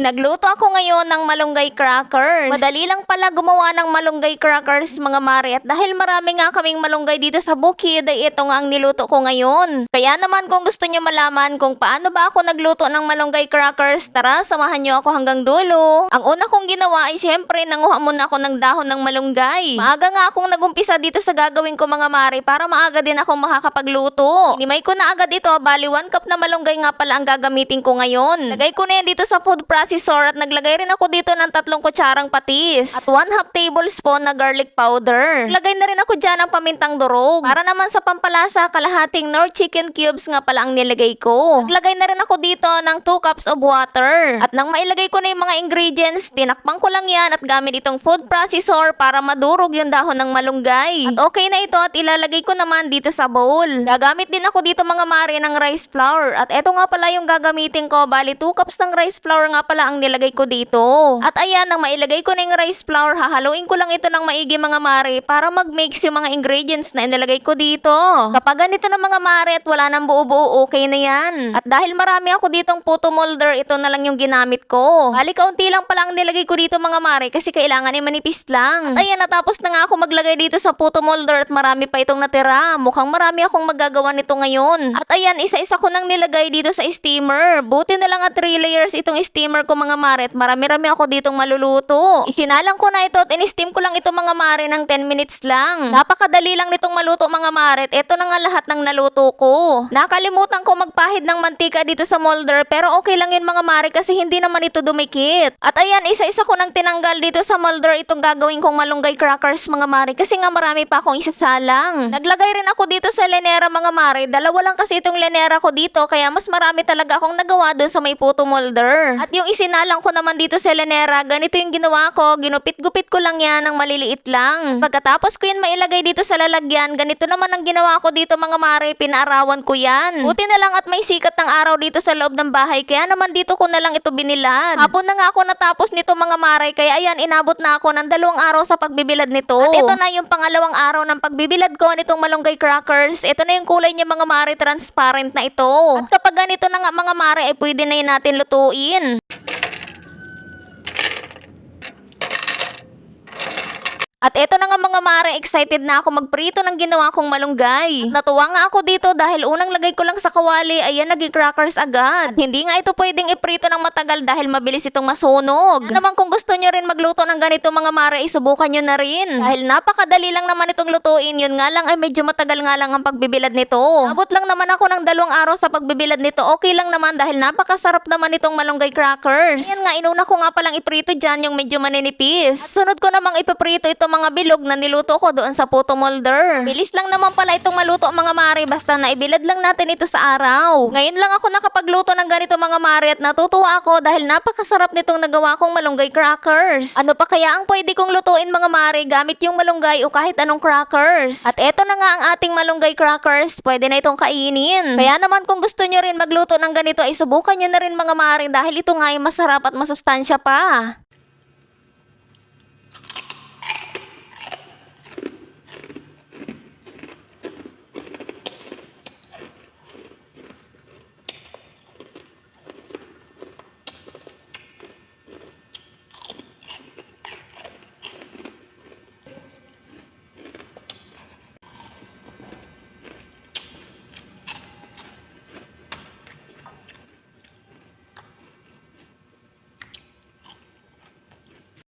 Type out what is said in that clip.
Nagluto ako ngayon ng malunggay crackers. Madali lang pala gumawa ng malunggay crackers mga mare at dahil marami nga kaming malunggay dito sa bukid ay ito nga ang niluto ko ngayon. Kaya naman kung gusto nyo malaman kung paano ba ako nagluto ng malunggay crackers, tara samahan nyo ako hanggang dulo. Ang una kong ginawa ay syempre nanguha muna ako ng dahon ng malunggay. Maaga nga akong nagumpisa dito sa gagawin ko mga mare para maaga din akong makakapagluto. Inimay ko na agad ito, bali 1 cup na malunggay nga pala ang gagamitin ko ngayon. Lagay ko na yan dito sa food processor at naglagay rin ako dito ng tatlong kutsarang patis at 1 half tablespoon na garlic powder. Lagay na rin ako dyan ng pamintang durog. Para naman sa pampalasa, kalahating nor chicken cubes nga pala ang nilagay ko. Naglagay na rin ako dito ng 2 cups of water. At nang mailagay ko na yung mga ingredients, tinakpan ko lang yan at gamit itong food processor para madurog yung dahon ng malunggay. At okay na ito at ilalagay ko naman dito sa bowl. Gagamit din ako dito mga mare ng rice flour. At eto nga pala yung gagamitin ko. Bali 2 cups ng rice flour nga pala ang nilagay ko dito. At ayan, nang mailagay ko na yung rice flour, hahaluin ko lang ito ng maigi mga mare para mag-mix yung mga ingredients na inilagay ko dito. Kapag ganito na mga mare at wala nang buo-buo, okay na yan. At dahil marami ako ditong puto molder, ito na lang yung ginamit ko. Bali, kaunti lang pala ang nilagay ko dito mga mare kasi kailangan ay manipis lang. At ayan, natapos na nga ako maglagay dito sa puto molder at marami pa itong natira. Mukhang marami akong magagawa nito ngayon. At ayan, isa-isa ko nang nilagay dito sa steamer. Buti na lang at 3 layers itong steamer ko mga mare at marami-rami ako ditong maluluto. Isinalang ko na ito at in-steam ko lang ito mga mare ng 10 minutes lang. Napakadali lang nitong maluto mga mare at ito na nga lahat ng naluto ko. Nakalimutan ko magpahid ng mantika dito sa molder pero okay lang yun mga mare kasi hindi naman ito dumikit. At ayan, isa-isa ko nang tinanggal dito sa molder itong gagawin kong malunggay crackers mga mare kasi nga marami pa akong isasalang. Naglagay rin ako dito sa lenera mga mare. Dalawa lang kasi itong lenera ko dito kaya mas marami talaga akong nagawa doon sa may puto molder. At yung isinalang ko naman dito sa lenera, ganito yung ginawa ko. Ginupit-gupit ko lang yan ng maliliit lang. Pagkatapos ko yun mailagay dito sa lalagyan, ganito naman ang ginawa ko dito mga mare. Pinaarawan ko yan. Buti na lang at may sikat ng araw dito sa loob ng bahay kaya naman dito ko na lang ito binilad. Hapon na nga ako natapos nito mga mare kaya ayan inabot na ako ng dalawang araw sa pagbibilad nito. At ito na yung pangalawang araw ng pagbibilad ko nitong malunggay crackers. Ito na yung kulay niya mga mare transparent na ito. At kapag ganito na nga mga mare ay pwede na yun natin lutuin. At eto na nga mga mare, excited na ako magprito ng ginawa kong malunggay. At natuwa nga ako dito dahil unang lagay ko lang sa kawali, ayan naging crackers agad. At hindi nga ito pwedeng iprito ng matagal dahil mabilis itong masunog. Kaya naman kung gusto nyo rin magluto ng ganito mga mare, isubukan nyo na rin. Dahil napakadali lang naman itong lutuin, yun nga lang ay medyo matagal nga lang ang pagbibilad nito. Abot lang naman ako ng dalawang araw sa pagbibilad nito, okay lang naman dahil napakasarap naman itong malunggay crackers. Ayan nga, inuna ko nga palang iprito dyan yung medyo maninipis. At sunod ko namang ipiprito ito mga bilog na niluto ko doon sa puto molder. Bilis lang naman pala itong maluto mga mare basta naibilad lang natin ito sa araw. Ngayon lang ako nakapagluto ng ganito mga mare at natutuwa ako dahil napakasarap nitong nagawa kong malunggay crackers. Ano pa kaya ang pwede kong lutuin mga mare gamit yung malunggay o kahit anong crackers? At eto na nga ang ating malunggay crackers, pwede na itong kainin. Kaya naman kung gusto nyo rin magluto ng ganito ay subukan nyo na rin mga mare dahil ito nga ay masarap at masustansya pa.